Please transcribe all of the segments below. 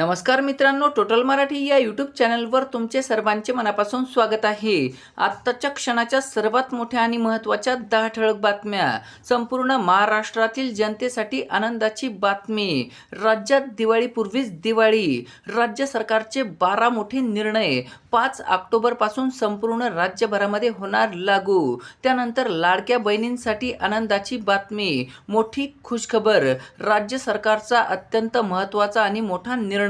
नमस्कार मित्रांनो टोटल मराठी या यूट्यूब चॅनलवर तुमचे सर्वांचे मनापासून स्वागत आहे. आत्ताच्या क्षणाच्या सर्वात मोठ्या आणि महत्त्वाच्या दहा ठळक बातम्या. संपूर्ण महाराष्ट्रातील जनतेसाठी आनंदाची बातमी. राज्यात दिवाळीपूर्वीच दिवाळी. राज्य सरकारचे बारा मोठे निर्णय. पाच ऑक्टोबरपासून संपूर्ण राज्यभरामध्ये होणार लागू. त्यानंतर लाडक्या बहिणींसाठी आनंदाची बातमी. मोठी खुशखबर. राज्य सरकारचा अत्यंत महत्त्वाचा आणि मोठा निर्णय.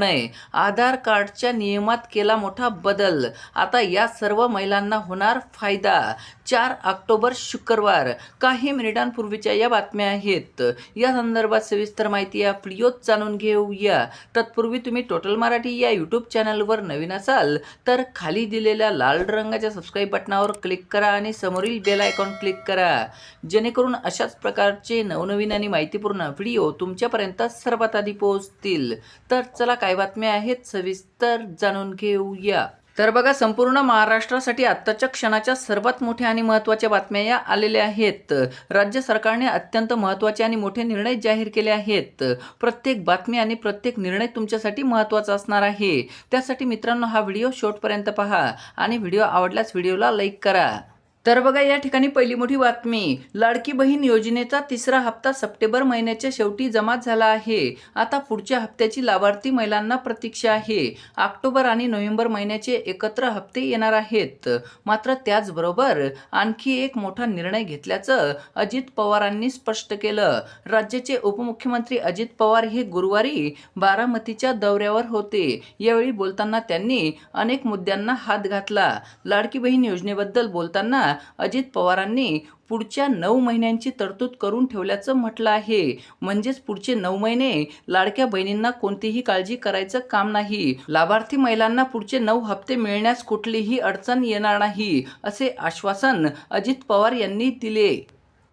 आधार कार्डच्या नियमात केला मोठा बदल. आता या सर्व महिलांना होणार फायदा. चार ऑक्टोबर शुक्रवार. काही मिनिटांपूर्वीच्या या बातम्या आहेत. या संदर्भात सविस्तर माहिती या व्हिडिओत जाणून घेऊया. तत्पूर्वी तुम्ही टोटल मराठी या यूट्यूब चॅनलवर नवीन असाल तर खाली दिलेल्या लाल रंगाच्या सबस्क्राईब बटनावर क्लिक करा आणि समोरील बेल आयकॉन क्लिक करा. जेणेकरून अशाच प्रकारचे नवनवीन आणि माहितीपूर्ण व्हिडिओ तुमच्यापर्यंत सर्वात आधी पोहोचतील. तर चला काय बातम्या आहेत सविस्तर जाणून घेऊया. तर बघा संपूर्ण महाराष्ट्रासाठी आत्ताच्या क्षणाच्या सर्वात मोठ्या आणि महत्त्वाच्या बातम्या या आलेल्या आहेत. राज्य सरकारने अत्यंत महत्त्वाचे आणि मोठे निर्णय जाहीर केले आहेत. प्रत्येक बातमी आणि प्रत्येक निर्णय तुमच्यासाठी महत्त्वाचा असणार आहे. त्यासाठी मित्रांनो हा व्हिडिओ शेवटपर्यंत पहा आणि व्हिडिओ आवडल्यास व्हिडिओला लाईक करा. तर बघा या ठिकाणी पहिली मोठी बातमी. लाडकी बहीण योजनेचा तिसरा हप्ता सप्टेंबर महिन्याच्या शेवटी जमा झाला आहे. आता पुढच्या हप्त्याची लाभार्थी महिलांना प्रतीक्षा आहे. ऑक्टोबर आणि नोव्हेंबर महिन्याचे एकत्र हप्ते येणार आहेत. मात्र त्याचबरोबर आणखी एक मोठा निर्णय घेतल्याचं अजित पवारांनी स्पष्ट केलं. राज्याचे उपमुख्यमंत्री अजित पवार हे गुरुवारी बारामतीच्या दौऱ्यावर होते. यावेळी बोलताना त्यांनी अनेक मुद्द्यांना हात घातला. लाडकी बहीण योजनेबद्दल बोलताना अजित पवारांनी पुढच्या नऊ महिन्यांची तरतूद करून ठेवल्याचं म्हटलं आहे. म्हणजेच पुढचे नऊ महिने लाडक्या बहिणींना कोणतीही काळजी करायचं काम नाही. लाभार्थी महिलांना पुढचे नऊ हप्ते मिळण्यास कुठलीही अडचण येणार नाही असे आश्वासन अजित पवार यांनी दिले.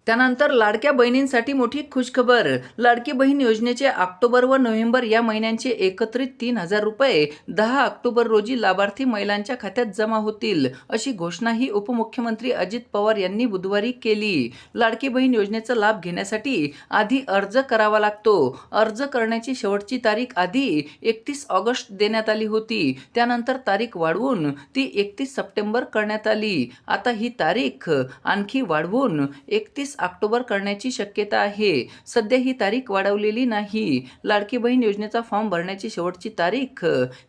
त्यानंतर लाडक्या बहिणींसाठी मोठी खुशखबर. लाडकी बहीण योजनेचे ऑक्टोबर व नोव्हेंबर या महिन्यांचे एकत्रित तीन हजार रुपये. दहा ऑक्टोबर रोजी लाभार्थी महिलांच्या खात्यात जमा होतील अशी घोषणाही उपमुख्यमंत्री अजित पवार यांनी बुधवारी केली. लाडकी बहीण योजनेचा लाभ घेण्यासाठी आधी अर्ज करावा लागतो. अर्ज करण्याची शेवटची तारीख आधी एकतीस ऑगस्ट देण्यात आली होती. त्यानंतर तारीख वाढवून ती एकतीस सप्टेंबर करण्यात आली. आता ही तारीख आणखी वाढवून एकतीस ऑक्टोबर करण्याची शक्यता आहे. सध्या ही तारीख वाढवलेली नाही. लाडकी बहीण योजनेचा फॉर्म भरण्याची शेवटची तारीख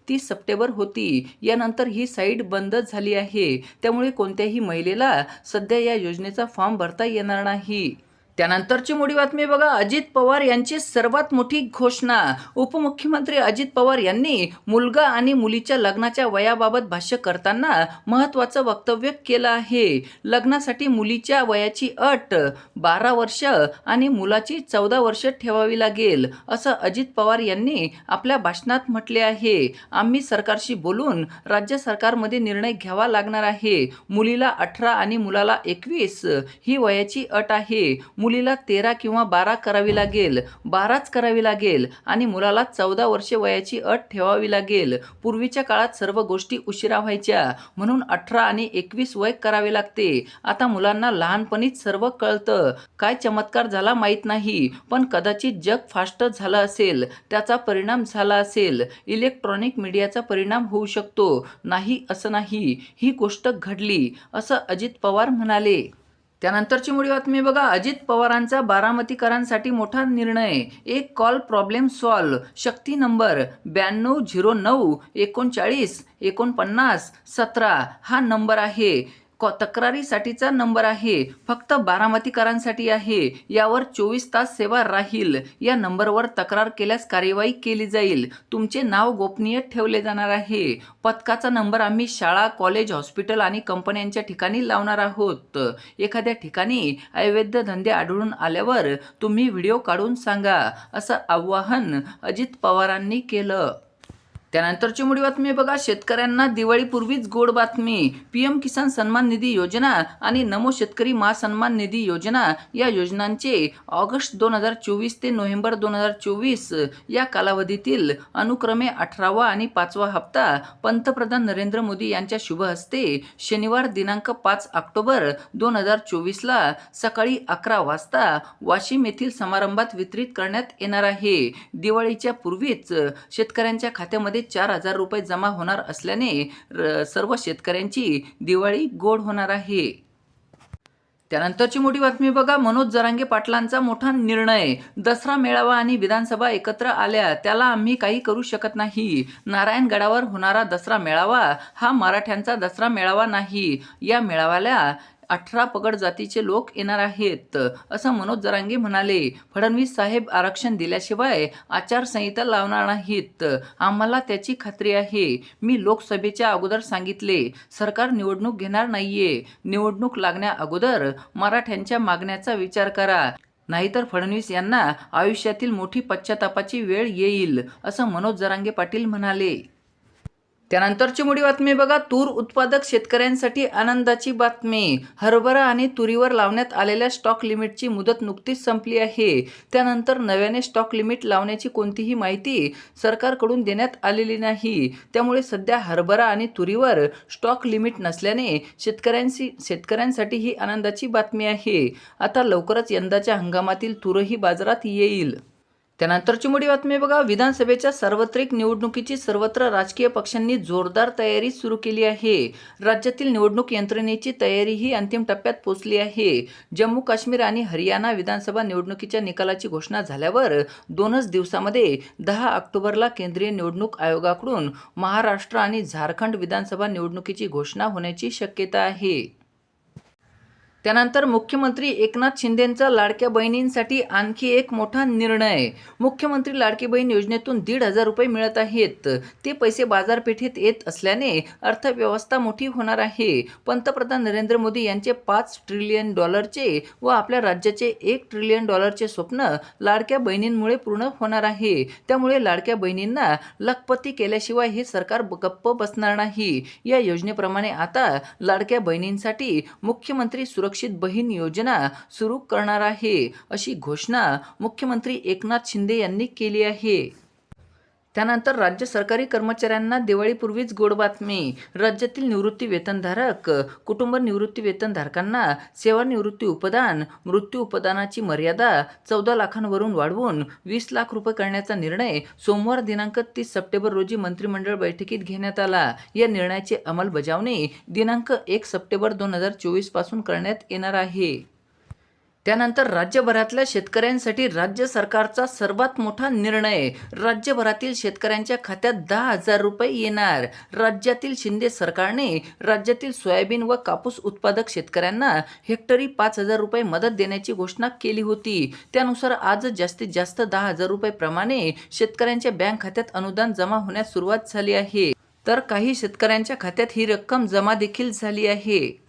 तीस सप्टेंबर होती. यानंतर ही साईट बंदच झाली आहे. त्यामुळे कोणत्याही महिलेला सध्या या योजनेचा फॉर्म भरता येणार नाही. त्यानंतरची मोठी बातमी बघा. अजित पवार यांची सर्वात मोठी घोषणा. उपमुख्यमंत्री अजित पवार यांनी मुलगा आणि मुलीच्या लग्नाच्या वयाबाबत भाष्य करताना महत्त्वाचं वक्तव्य केलं आहे. लग्नासाठी मुलीच्या वयाची अट बारा वर्ष आणि मुलाची चौदा वर्ष ठेवावी लागेल असं अजित पवार यांनी आपल्या भाषणात म्हटले आहे. आम्ही सरकारशी बोलून राज्य सरकारमध्ये निर्णय घ्यावा लागणार आहे. मुलीला अठरा आणि मुलाला एकवीस ही वयाची अट आहे. मुलीला तेरा किंवा बारा करावी लागेल बाराच करावी लागेल आणि मुलाला चौदा वर्षे वयाची अट ठेवावी लागेल पूर्वीच्या काळात सर्व गोष्टी उशिरा व्हायच्या म्हणून अठरा आणि एकवीस वय करावे लागते. आता मुलांना लहानपणीच सर्व कळतं. काय चमत्कार झाला माहीत नाही पण कदाचित जग फास्ट झालं असेल त्याचा परिणाम झाला असेल. इलेक्ट्रॉनिक मीडियाचा परिणाम होऊ शकतो. नाही असं नाही ही गोष्ट घडली असं अजित पवार म्हणाले. त्यानंतरची मुळी बातमी बघा. अजित पवारांचा बारामतीकरांसाठी मोठा निर्णय. एक call problem solve Shakti number ब्याण्णव झिरो नऊ एकोणचाळीस एकोणपन्नास सतरा हा नंबर आहे. कॉ तक्रारीसाठीचा नंबर आहे. फक्त बारामतीकरांसाठी आहे. यावर चोवीस तास सेवा राहील. या नंबरवर तक्रार केल्यास कार्यवाही केली जाईल. तुमचे नाव गोपनीय ठेवले जाणार आहे. पथकाचा नंबर आम्ही शाळा कॉलेज हॉस्पिटल आणि कंपन्यांच्या ठिकाणी लावणार आहोत. एखाद्या ठिकाणी अवैध धंदे आढळून आल्यावर तुम्ही व्हिडिओ काढून सांगा असं आवाहन अजित पवारांनी केलं. त्यानंतरची मोठी बातमी बघा. शेतकऱ्यांना दिवाळीपूर्वीच गोड बातमी. पीएम किसान सन्मान निधी योजना आणि नमो शेतकरी महासन्मान निधी योजना या योजनांचे ऑगस्ट दोन हजार चोवीस ते नोव्हेंबर दोन हजार चोवीस या कालावधीतील अनुक्रमे अठरावा आणि पाचवा हप्ता पंतप्रधान नरेंद्र मोदी यांच्या शुभ हस्ते शनिवार दिनांक पाच ऑक्टोबर दोन हजार चोवीसला सकाळी अकरा वाजता वाशिम येथील समारंभात वितरित करण्यात येणार आहे. दिवाळीच्या पूर्वीच शेतकऱ्यांच्या खात्यामध्ये चार हजार रुपये जमा होणार असल्याने सर्व शेतकऱ्यांची दिवाळी गोड होणार आहे. त्यानंतरची मोठी बातमी बघा. मनोज जरांगे पाटलांचा मोठा निर्णय. दसरा मेळावा आणि विधानसभा एकत्र आल्या. त्याला आम्ही काही करू शकत नाही. नारायणगडावर होणारा दसरा मेळावा हा मराठ्यांचा दसरा मेळावा नाही. या मेळाव्याला अठरा पगड जातीचे लोक येणार आहेत असं मनोज जरांगे म्हणाले. फडणवीस साहेब आरक्षण दिल्याशिवाय आचारसंहिता लावणार नाहीत. आम्हाला त्याची खात्री आहे. मी लोकसभेच्या अगोदर सांगितले सरकार निवडणूक घेणार नाहीये. निवडणूक लागण्या अगोदर मराठ्यांच्या मागण्याचा विचार करा. नाहीतर फडणवीस यांना आयुष्यातील मोठी पश्चातापाची वेळ येईल असं मनोज जरांगे पाटील म्हणाले. त्यानंतरची मोठी बातमी बघा. तूर उत्पादक शेतकऱ्यांसाठी आनंदाची बातमी. हरभरा आणि तुरीवर लावण्यात आलेल्या स्टॉक लिमिटची मुदत नुकतीच संपली आहे. त्यानंतर नव्याने स्टॉक लिमिट लावण्याची कोणतीही माहिती सरकारकडून देण्यात आलेली नाही. त्यामुळे सध्या हरभरा आणि तुरीवर स्टॉक लिमिट नसल्याने शेतकऱ्यांशी शेतकऱ्यांसाठी ही आनंदाची बातमी आहे. आता लवकरच यंदाच्या हंगामातील तूरही बाजारात येईल. त्यानंतरची मोठी बातमी बघा. विधानसभेच्या सार्वत्रिक निवडणुकीची सर्वत्र राजकीय पक्षांनी जोरदार तयारी सुरू केली आहे. राज्यातील निवडणूक यंत्रणेची तयारीही अंतिम टप्प्यात पोहोचली आहे. जम्मू काश्मीर आणि हरियाणा विधानसभा निवडणुकीच्या निकालाची घोषणा झाल्यावर दोनच दिवसामध्ये दहा ऑक्टोबरला केंद्रीय निवडणूक आयोगाकडून महाराष्ट्र आणि झारखंड विधानसभा निवडणुकीची घोषणा होण्याची शक्यता आहे. त्यानंतर मुख्यमंत्री एकनाथ शिंदेंचा लाडक्या बहिणींसाठी आणखी एक मोठा निर्णय. मुख्यमंत्री लाडकी बहीण योजनेतून दीड हजार रुपये मिळत आहेत. ते पैसे बाजारपेठेत येत असल्याने अर्थव्यवस्था मोठी होणार आहे. पंतप्रधान नरेंद्र मोदी यांचे पाच ट्रिलियन डॉलरचे व आपल्या राज्याचे एक ट्रिलियन डॉलरचे स्वप्न लाडक्या बहिणींमुळे पूर्ण होणार आहे. त्यामुळे लाडक्या बहिणींना लखपती केल्याशिवाय हे सरकार गप्प बसणार नाही. या योजनेप्रमाणे आता लाडक्या बहिणींसाठी मुख्यमंत्री सुरक्षित बहीण योजना सुरू करणार आहे अशी घोषणा मुख्यमंत्री एकनाथ शिंदे यांनी केली आहे. त्यानंतर राज्य सरकारी कर्मचाऱ्यांना दिवाळीपूर्वीच गोड बातमी. राज्यातील निवृत्ती वेतनधारक कुटुंब निवृत्ती वेतनधारकांना सेवानिवृत्ती उपदान मृत्यू उपदानाची मर्यादा चौदा लाखांवरून वाढवून वीस लाख रुपये करण्याचा निर्णय सोमवार दिनांक तीस सप्टेंबर रोजी मंत्रिमंडळ बैठकीत घेण्यात आला. या निर्णयाची अंमलबजावणी दिनांक एक सप्टेंबर दोन हजार चोवीसपासून करण्यात येणार आहे. त्यानंतर राज्यभरातल्या शेतकऱ्यांसाठी राज्य सरकारचा सर्वात मोठा निर्णय. राज्यभरातील शेतकऱ्यांच्या खात्यात दहा हजार रुपये येणार. राज्यातील शिंदे सरकारने राज्यातील सोयाबीन व कापूस उत्पादक शेतकऱ्यांना हेक्टरी पाच हजार रुपये मदत देण्याची घोषणा केली होती. त्यानुसार आज जास्तीत जास्त दहा हजार रुपयेप्रमाणे शेतकऱ्यांच्या बँक खात्यात अनुदान जमा होण्यास सुरुवात झाली आहे. तर काही शेतकऱ्यांच्या खात्यात ही रक्कम जमा देखील झाली आहे.